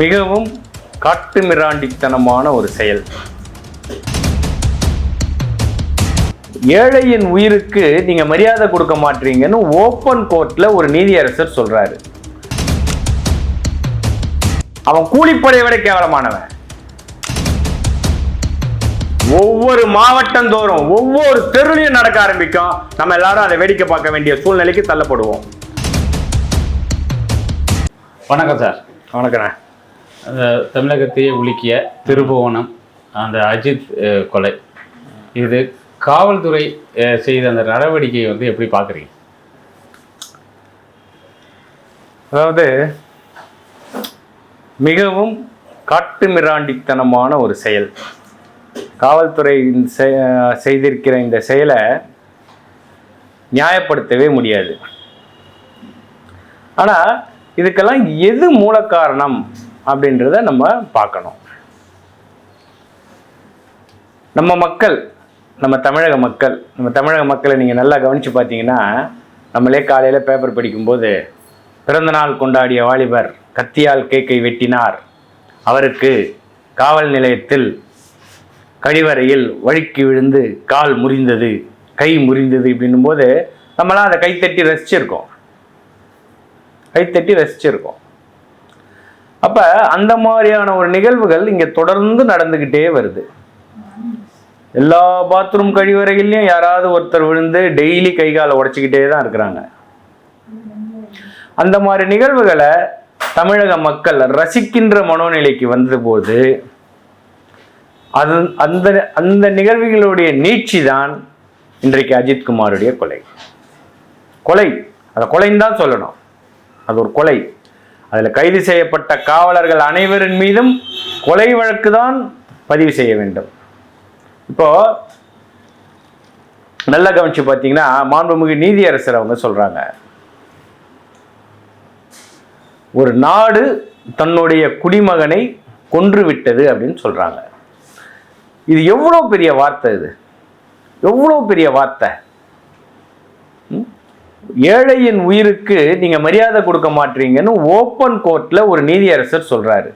மிகவும் காட்டுமிராண்டித்தனமான ஒரு செயல். ஏழையின் உயிருக்கு நீங்க மரியாதை கொடுக்க மாட்டீங்கன்னு ஓப்பன் கோர்ட்ல ஒரு நீதியரசர் சொல்றாரு. அவன் கூலிப்படையை விட கேவலமானவன். ஒவ்வொரு மாவட்டந்தோறும் ஒவ்வொரு தெருலையும் நடக்க ஆரம்பிக்கும். நம்ம எல்லாரும் அதை வேடிக்கை பார்க்க வேண்டிய சூழ்நிலைக்கு தள்ளப்படுவோம். வணக்கம் சார். வணக்கம் தமிழகத்தையே உலுக்கிய திருபுவனம் அந்த அஜித் கொலை. இது காவல்துறை செய்த அந்த நடவடிக்கையை வந்து எப்படி பார்க்குறீங்க? அதாவது மிகவும் காட்டுமிராண்டித்தனமான ஒரு செயல். காவல்துறை செய்திருக்கிற இந்த செயலை நியாயப்படுத்தவே முடியாது. ஆனால் இதுக்கெல்லாம் எது மூல காரணம் அப்படின்றத நம்ம பார்க்கணும். நம்ம மக்கள் நம்ம தமிழக மக்கள் நம்ம தமிழக மக்களை நீங்கள் நல்லா கவனித்து பார்த்தீங்கன்னா நம்மளே காலையில் பேப்பர் படிக்கும்போது பிறந்தநாள் கொண்டாடிய வாலிபர் கத்தியால் கேக்கை வெட்டினார். அவருக்கு காவல் நிலையத்தில் கழிவறையில் வழுக்கி விழுந்து கால் முறிந்தது கை முறிந்தது இப்படின்னும் போது நம்மளாம் அதை கைத்தட்டி ரசிச்சிருக்கோம். கைத்தட்டி ரசிச்சிருக்கோம். அப்ப அந்த மாதிரியான ஒரு நிகழ்வுகள் இங்க தொடர்ந்து நடந்துகிட்டே வருது. எல்லா பாத்ரூம் கழிவறைகள்லயும் யாராவது ஒருத்தர் விழுந்து டெய்லி கை காலை உடைச்சிக்கிட்டே தான் இருக்கிறாங்க. அந்த மாதிரி நிகழ்வுகளை தமிழக மக்கள் ரசிக்கின்ற மனோநிலைக்கு வந்தபோது அது அந்த அந்த நிகழ்வுகளுடைய நீட்சி தான் இன்றைக்கு அஜித்குமாருடைய கொலை. கொலை. அதை கொலைன்னு தான் சொல்லணும். அது ஒரு கொலை. அதில் கைது செய்யப்பட்ட காவலர்கள் அனைவரின் மீதும் கொலை வழக்கு தான் பதிவு செய்ய வேண்டும். இப்போ நல்லா கவனிச்சு பார்த்தீங்கன்னா மாண்புமிகு நீதியரசர் அவங்க சொல்றாங்க. ஒரு நாடு தன்னுடைய குடிமகனை கொன்று விட்டது அப்படின்னு சொல்றாங்க. இது எவ்வளோ பெரிய வார்த்தை இது? எவ்வளோ பெரிய வார்த்தை? ஏழையின் உயிருக்கு நீங்கள் மரியாதை கொடுக்க மாட்டீங்கன்னு ஓப்பன் கோர்ட்டில் ஒரு நீதியரசர் சொல்கிறாரு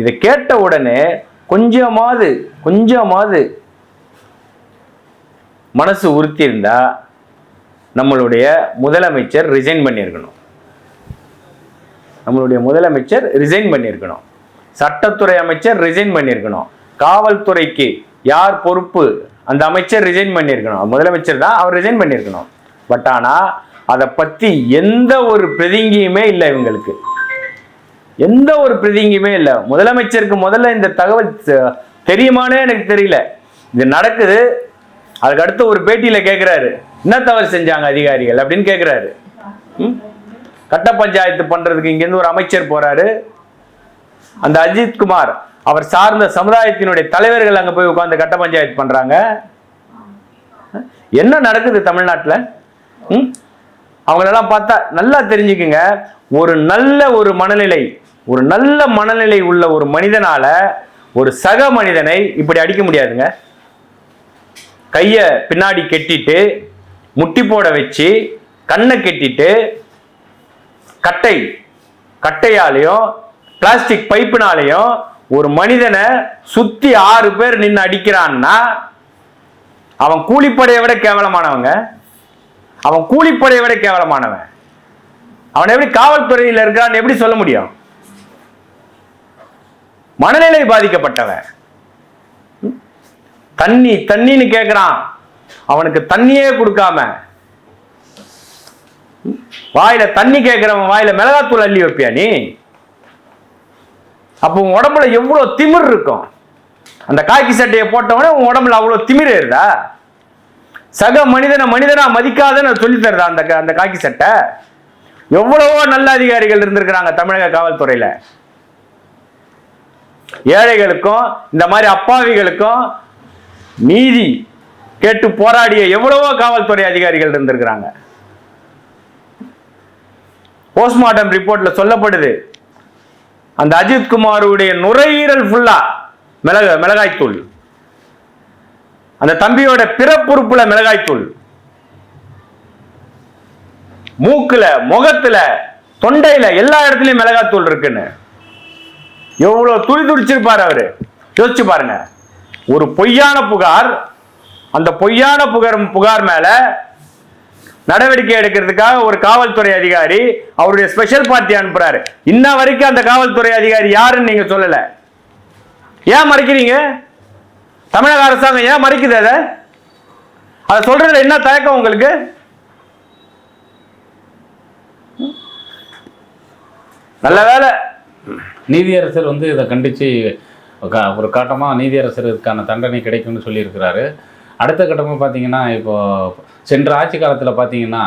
இதை கேட்ட உடனே கொஞ்சமாவது கொஞ்சமாவது மனசு உறுத்தியிருந்தா நம்மளுடைய முதலமைச்சர் ரிசைன் பண்ணியிருக்கணும். நம்மளுடைய முதலமைச்சர் ரிசைன் பண்ணியிருக்கணும். சட்டத்துறை அமைச்சர் ரிசைன் பண்ணியிருக்கணும். காவல்துறைக்கு யார் பொறுப்பு? அந்த அமைச்சர் ரிசைன் பண்ணியிருக்கணும். முதலமைச்சர் தான் அவர் ரிசைன் பண்ணியிருக்கணும். பட் ஆனால் அதை பற்றி எந்த ஒரு பிரதிங்கியுமே இல்லை இவங்களுக்கு. எந்த ஒரு பிரதிங்கியுமே இல்லை. முதலமைச்சருக்கு முதல்ல இந்த தகவல் தெரியுமானே எனக்கு தெரியல. இது நடக்குது. அதுக்கு அடுத்து ஒரு பேட்டியில் கேட்குறாரு என்ன தவறு செஞ்சாங்க அதிகாரிகள்? அப்படின்னு கேட்குறாரு ம்? கட்ட பஞ்சாயத்து பண்ணுறதுக்கு இங்கேருந்து ஒரு அமைச்சர் போகிறாரு அந்த அஜித் குமார் அவர் சார்ந்த சமுதாயத்தினுடைய தலைவர்கள் அங்கே போய் உட்காந்து கட்ட பஞ்சாயத்து பண்ணுறாங்க என்ன நடக்குது தமிழ்நாட்டில்? அவங்களெல்லாம் பார்த்தா நல்லா தெரிஞ்சுக்குங்க. ஒரு நல்ல ஒரு மனநிலை ஒரு நல்ல மனநிலை உள்ள ஒரு மனிதனால ஒரு சக மனிதனை இப்படி அடிக்க முடியாதுங்க. கையை பின்னாடி கெட்டிட்டு முட்டி போட வச்சு கண்ணை கெட்டிட்டு கட்டை கட்டையாலையும் பிளாஸ்டிக் பைப்பினாலையும் ஒரு மனிதனை சுத்தி ஆறு பேர் நின்று அடிக்கிறான்னா அவன் கூலிப்படையை விட கேவலமானவங்க. அவன் கூலிப்படையை விட கேவலமானவன். அவன் எப்படி காவல்துறையில் இருக்கான்னு எப்படி சொல்ல முடியும்? மனநிலை பாதிக்கப்பட்டவன். தண்ணி தண்ணின்னு கேட்கிறான் அவனுக்கு தண்ணியே கொடுக்காம. வாயில தண்ணி கேட்கிறவன் வாயில மிளகாத்தூள் அள்ளி வைப்பியா நீ? அப்போ உன் உடம்புல எவ்வளவு திமிர் இருக்கும்? அந்த காக்கி சட்டையை போட்டவனே உன் உடம்புல அவ்வளவு திமிர் ஏறுதா? சக மனிதனை மனிதனா மதிக்காதன்னு சொல்லி தருதா அந்த க- அந்த காக்கி சட்டை. எவ்வளவோ நல்ல அதிகாரிகள் இருந்திருக்கிறாங்க தமிழக காவல்துறையில. ஏழைகளுக்கும் இந்த மாதிரி அப்பாவிகளுக்கும் நீதி கேட்டு போராடிய எவ்வளவோ காவல்துறை அதிகாரிகள் இருந்திருக்கிறாங்க. போஸ்ட்மார்ட்டம் ரிப்போர்ட்ல சொல்லப்படுது. அந்த அஜித் குமாருடைய நுரையீரல் ஃபுல்லா மிளக மிளகாய்த்தூள். அந்த தம்பியோட பிறப்புறுப்புல மிளகாய்த்தூள் மூக்குல முகத்துல தொண்டையில எல்லா இடத்துலயும் மிளகாத்தூள் இருக்குன்னு. எவ்வளவு துடி துடிச்சிருப்பாரு அவரு? யோசிச்சு பாருங்க. ஒரு பொய்யான புகார் அந்த பொய்யான புகார் புகார் மேல நடவடிக்கை எடுக்கிறதுக்காக ஒரு காவல்துறை அதிகாரி அவருடைய ஸ்பெஷல் பார்ட்டி அனுப்புறாரு. இன்ன வரைக்கும் அந்த காவல்துறை அதிகாரி யாருன்னு நீங்க சொல்லல. ஏன் மறைக்கிறீங்க? தமிழக அரசாங்கம் ஏன் மறுக்குது அதை? அதை சொல்றதுல என்ன தயக்கம் உங்களுக்கு? நல்ல வேலை. நீதியரசர் வந்து இதை கண்டித்து ஒரு கட்டமாக நீதியரசருக்கான தண்டனை கிடைக்கும்னு சொல்லியிருக்கிறாரு. அடுத்த கட்டமாக பார்த்தீங்கன்னா இப்போ சென்ற ஆட்சி காலத்தில் பார்த்தீங்கன்னா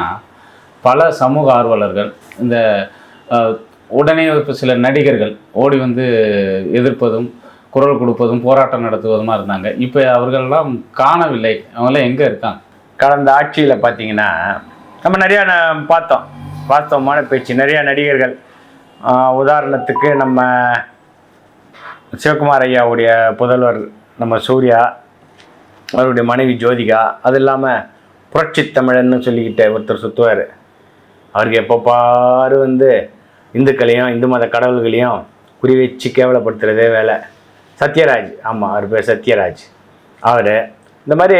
பல சமூக ஆர்வலர்கள் இந்த உடனே இப்போ சில நடிகர்கள் ஓடி வந்து எதிர்ப்பதும் குரல் கொடுப்பதும் போராட்டம் நடத்துவதுமா இருந்தாங்க. இப்போ அவர்கள்லாம் காணவில்லை. அவங்களாம் எங்கே இருக்காங்க? கடந்த ஆட்சியில் பார்த்தீங்கன்னா நம்ம நிறையா ந- பார்த்தோம். வாஸ்தவமான பேச்சு. நிறையா நடிகர்கள் உதாரணத்துக்கு நம்ம சிவகுமார் ஐயாவுடைய புதல்வர் நம்ம சூர்யா அவருடைய மனைவி ஜோதிகா அது இல்லாமல் புரட்சி தமிழன்னு சொல்லிக்கிட்ட ஒருத்தர் சுற்றுவார் அவருக்கு எப்போ பாரு வந்து இந்துக்களையும் இந்து மத கடவுள்களையும் குறி வச்சு கேவலப்படுத்துகிறதே வேலை. சத்யராஜ். ஆமாம் அவர் பேர் சத்யராஜ். அவர். இந்த மாதிரி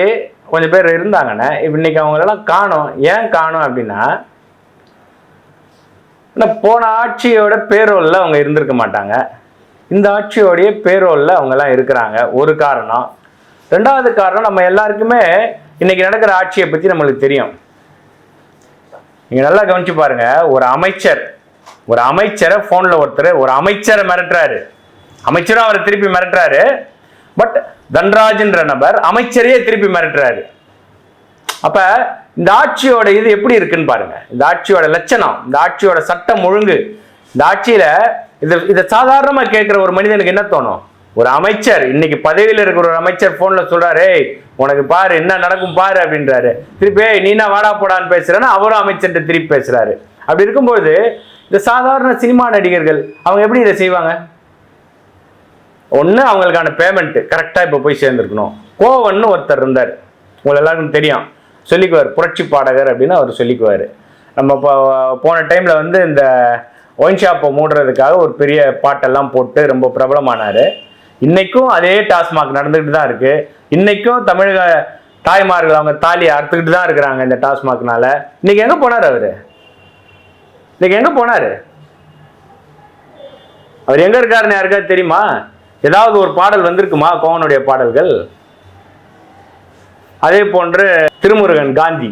கொஞ்சம் பேர் இருந்தாங்கண்ணே இப்போ இன்னைக்கு அவங்களெல்லாம் காணோம். ஏன் காணோம் அப்படின்னா ஆனால் போன ஆட்சியோட பேரோலில் அவங்க இருந்திருக்க மாட்டாங்க. இந்த ஆட்சியோடைய பேரோலில் அவங்கெல்லாம் இருக்கிறாங்க. ஒரு காரணம். ரெண்டாவது காரணம் நம்ம எல்லாருக்குமே இன்றைக்கி நடக்கிற ஆட்சியை பற்றி நம்மளுக்கு தெரியும். நீங்கள் நல்லா கவனிச்சு பாருங்க. ஒரு அமைச்சர் ஒரு அமைச்சரை ஃபோனில் ஒருத்தர் ஒரு அமைச்சரை மிரட்டுறாரு. அமைச்சரும் அவரை திருப்பி மிரட்டுறாரு. பட் தன்ராஜ்ன்ற நபர் அமைச்சரையே திருப்பி மிரட்டுறாரு. அப்ப இந்த ஆட்சியோட இது எப்படி இருக்குன்னு பாருங்க. இந்த ஆட்சியோட லட்சணம் இந்த ஆட்சியோட சட்டம் ஒழுங்கு இந்த ஆட்சியில இது இதை சாதாரணமா கேட்கிற ஒரு மனிதனுக்கு என்ன தோணும்? ஒரு அமைச்சர் இன்னைக்கு பதவியில் இருக்கிற ஒரு அமைச்சர் போன்ல சொல்றாரு உனக்கு பாரு என்ன நடக்கும் பாரு அப்படின்றாரு. திருப்பி நீனா வாடா போடான்னு பேசுறேன்னா அவரும் அமைச்சர்கிட்ட திருப்பி பேசுறாரு. அப்படி இருக்கும்போது இந்த சாதாரண சினிமா நடிகர்கள் அவங்க எப்படி இதை செய்வாங்க? ஒன்று அவங்களுக்கான பேமெண்ட் கரெக்டாக இப்போ போய் சேர்ந்துருக்கணும். கோவன்னு ஒருத்தர் இருந்தார். உங்களை எல்லாருக்கும் தெரியும். சொல்லிக்குவார். புரட்சி பாடகர் அப்படின்னு அவர் சொல்லிக்குவார். நம்ம இப்போ போன டைமில் வந்து இந்த ஒயின் ஷாப்பை மூடுறதுக்காக ஒரு பெரிய பாட்டெல்லாம் போட்டு ரொம்ப பிரபலமானார். இன்றைக்கும் அதே டாஸ்மாக் நடந்துக்கிட்டு தான் இருக்குது இன்றைக்கும் தமிழக தாய்மார்கள் அவங்க தாலியை அறுத்துக்கிட்டு தான் இருக்கிறாங்க இந்த டாஸ்மாக்னால. இன்றைக்கி எங்கே போனார் அவர்? இன்றைக்கி எங்கே போனார்? அவர் எங்கே இருக்காருன்னு யாருக்காவது தெரியுமா? ஏதாவது ஒரு பாடல் வந்திருக்குமா? கோவனுடைய பாடல்கள்? அதே போன்று திருமுருகன் காந்தி.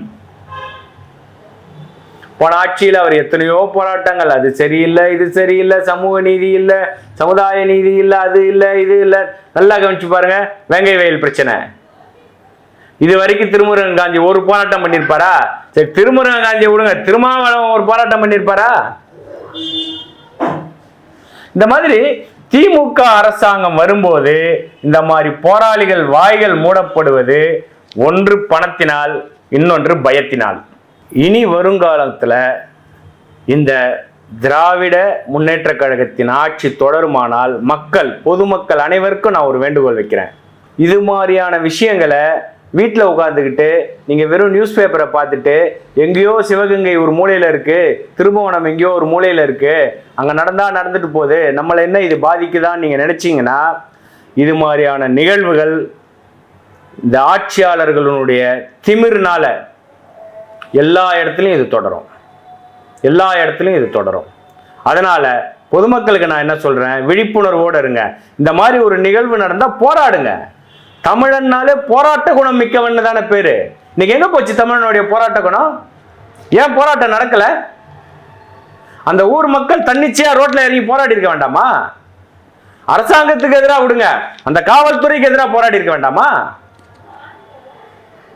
போன ஆட்சியில் அவர் எத்தனையோ போராட்டங்கள். அது சரியில்லை இது சரியில்லை சமூக நீதி இல்லை சமுதாய நீதி இல்லை அது இல்லை இது இல்லை. நல்லா கவனிச்சு பாருங்க வேங்கை வயல் பிரச்சனை. இது வரைக்கும் திருமுருகன் காந்தி ஒரு போராட்டம் பண்ணியிருப்பாரா சரி திருமுருகன் காந்தியை விடுங்க. திருமாவளவன் ஒரு போராட்டம் பண்ணியிருப்பாரா இந்த மாதிரி திமுக அரசாங்கம் வரும்போது இந்த மாதிரி போராளிகள் வாய்கள் மூடப்படுவது ஒன்று பணத்தினால் இன்னொன்று பயத்தினால். இனி வருங்காலத்தில் இந்த திராவிட முன்னேற்ற கழகத்தின் ஆட்சி தொடருமானால் மக்கள் பொதுமக்கள் அனைவருக்கும் நான் ஒரு வேண்டுகோள் வைக்கிறேன். இது மாதிரியான விஷயங்களை வீட்டில் உட்காந்துக்கிட்டு நீங்கள் வெறும் நியூஸ் பேப்பரை பார்த்துட்டு எங்கேயோ சிவகங்கை ஒரு மூலையில் இருக்குது திருபுவனம் எங்கேயோ ஒரு மூலையில் இருக்குது அங்கே நடந்தால் நடந்துட்டு போகுது நம்மளை என்ன இது பாதிக்குதான்னு நீங்கள் நினச்சிங்கன்னா இது மாதிரியான நிகழ்வுகள் இந்த ஆட்சியாளர்களுடைய திமிர்னால எல்லா இடத்துலையும் இது தொடரும். எல்லா இடத்துலையும் இது தொடரும். அதனால் பொதுமக்களுக்கு நான் என்ன சொல்கிறேன் விழிப்புணர்வோடு இருங்க. இந்த மாதிரி ஒரு நிகழ்வு நடந்தால் போராடுங்க. தமிழன்னாலே போராட்ட குணம் மிக்கவன்னு தானே பேரு. இன்னைக்கு எங்க போச்சு தமிழனுடைய போராட்ட குணம்? ஏன் போராட்டம் நடக்கல? அந்த ஊர் மக்கள் தன்னிச்சையா ரோட்ல இறங்கி போராடி இருக்க வேண்டாமா? அரசாங்கத்துக்கு எதிராக விடுங்க. அந்த காவல்துறைக்கு எதிராக போராடி இருக்க வேண்டாமா?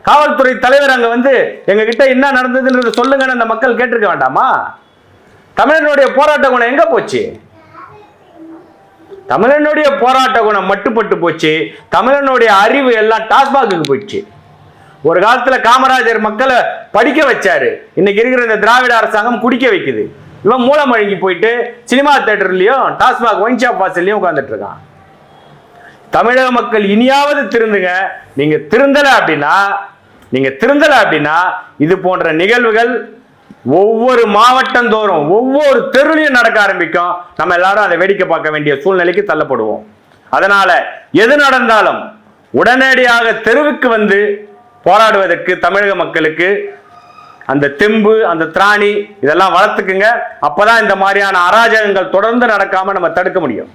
காவல்துறை தலைவர் அங்க வந்து எங்க கிட்ட என்ன நடந்ததுன்றது சொல்லுங்கன்னு அந்த மக்கள் கேட்டிருக்க வேண்டாமா? தமிழனுடைய போராட்ட குணம் எங்க போச்சு? தமிழனுடைய போராட்ட குணம் மட்டுப்பட்டு போச்சு. தமிழனுடைய அறிவு எல்லாம் டாஸ்மாகுக்கு போயிடுச்சு. ஒரு காலத்துல காமராஜர் மக்களை படிக்க வச்சாரு. இன்னைக்கு இருக்கிற இந்த திராவிட அரசாங்கம் குடிக்க வைக்குது. இவன் மூலம் அழுங்கி போயிட்டு சினிமா தேட்டர்லயும் டாஸ்மாக் ஒயின் ஷாப் வாசல்லையும் உட்காந்துட்டு இருக்கான். தமிழக மக்கள் இனியாவது திருந்துங்க. நீங்க திருந்தல அப்படின்னா நீங்க திருந்தல அப்படின்னா இது போன்ற நிகழ்வுகள் ஒவ்வொரு மாவட்டந்தோறும் ஒவ்வொரு தெருலையும் நடக்க ஆரம்பிக்கும். நம்ம எல்லாரும் அதை வேடிக்கை பார்க்க வேண்டிய சூழ்நிலைக்கு தள்ளப்படுவோம். அதனால எது நடந்தாலும் உடனடியாக தெருவுக்கு வந்து போராடுவதற்கு தமிழக மக்களுக்கு அந்த தெம்பு அந்த திராணி இதெல்லாம் வளர்த்துக்குங்க. அப்பதான் இந்த மாதிரியான அராஜகங்கள் தொடர்ந்து நடக்காம நம்ம தடுக்க முடியும்.